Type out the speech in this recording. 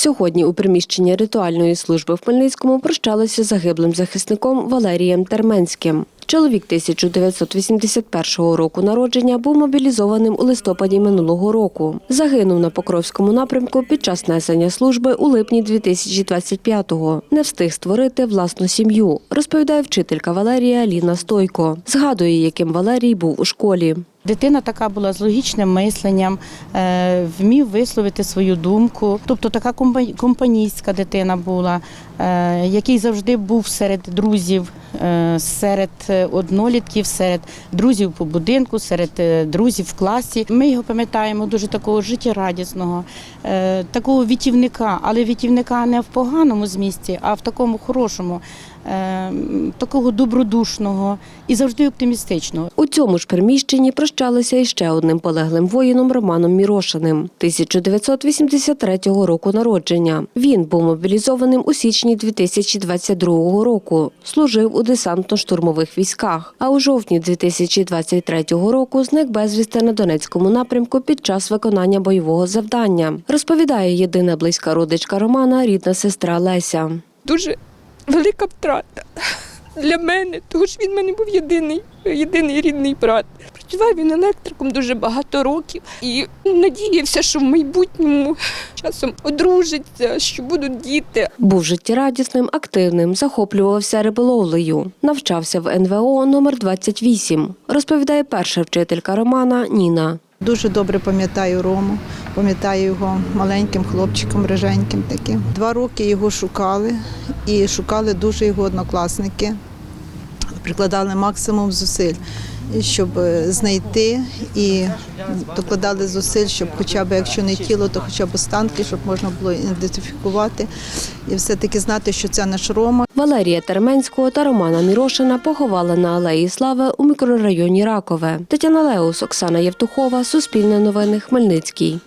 Сьогодні у приміщенні ритуальної служби в Хмельницькому прощалися загиблим захисником Валерієм Терменським. Чоловік 1981 року народження був мобілізованим у листопаді минулого року. Загинув на Покровському напрямку під час несення служби у липні 2025-го. Не встиг створити власну сім'ю, розповідає вчителька Валерія Ліна Стойко. Згадує, яким Валерій був у школі. Дитина така була з логічним мисленням, е, вмів висловити свою думку. Тобто така компа- компанійська дитина була, е, який завжди був серед друзів, серед е, однолітків, серед друзів по будинку, серед е, друзів в класі. Ми його пам'ятаємо дуже такого життєрадісного, е, такого вітівника, але вітівника не в поганому змісті, а в такому хорошому, е, такого добродушного і завжди оптимістичного. У цьому ж приміщенні прощалися іще одним полеглим воїном Романом Мірошиним 1983 року народження. Він був мобілізованим у січні 2022 року. Служив у десантно-штурмових військах. А у жовтні 2023 року зник безвісти на Донецькому напрямку під час виконання бойового завдання. Розповідає єдина близька родичка Романа, рідна сестра Леся. дуже велика втрата для мене, тому що він в мене був єдиний, єдиний рідний брат. Працював він електриком дуже багато років і надіявся, що в майбутньому часом одружиться, що будуть діти. Був життєрадісним, активним, захоплювався риболовлею. Навчався в НВО номер 28 розповідає перша вчителька Романа Ніна. Дуже добре пам'ятаю Рому, пам'ятаю його маленьким хлопчиком, риженьким таким. Два роки його шукали і шукали дуже його однокласники. Прикладали максимум зусиль, щоб е, знайти і докладали зусиль, щоб хоча б, якщо не тіло, то хоча б останки, щоб можна було ідентифікувати і все-таки знати, що це наш Рома. Валерія Терменського та Романа Мірошина поховали на Алеї Слави у мікрорайоні Ракове. Тетяна Леус, Оксана Євтухова, Суспільне новини, Хмельницький.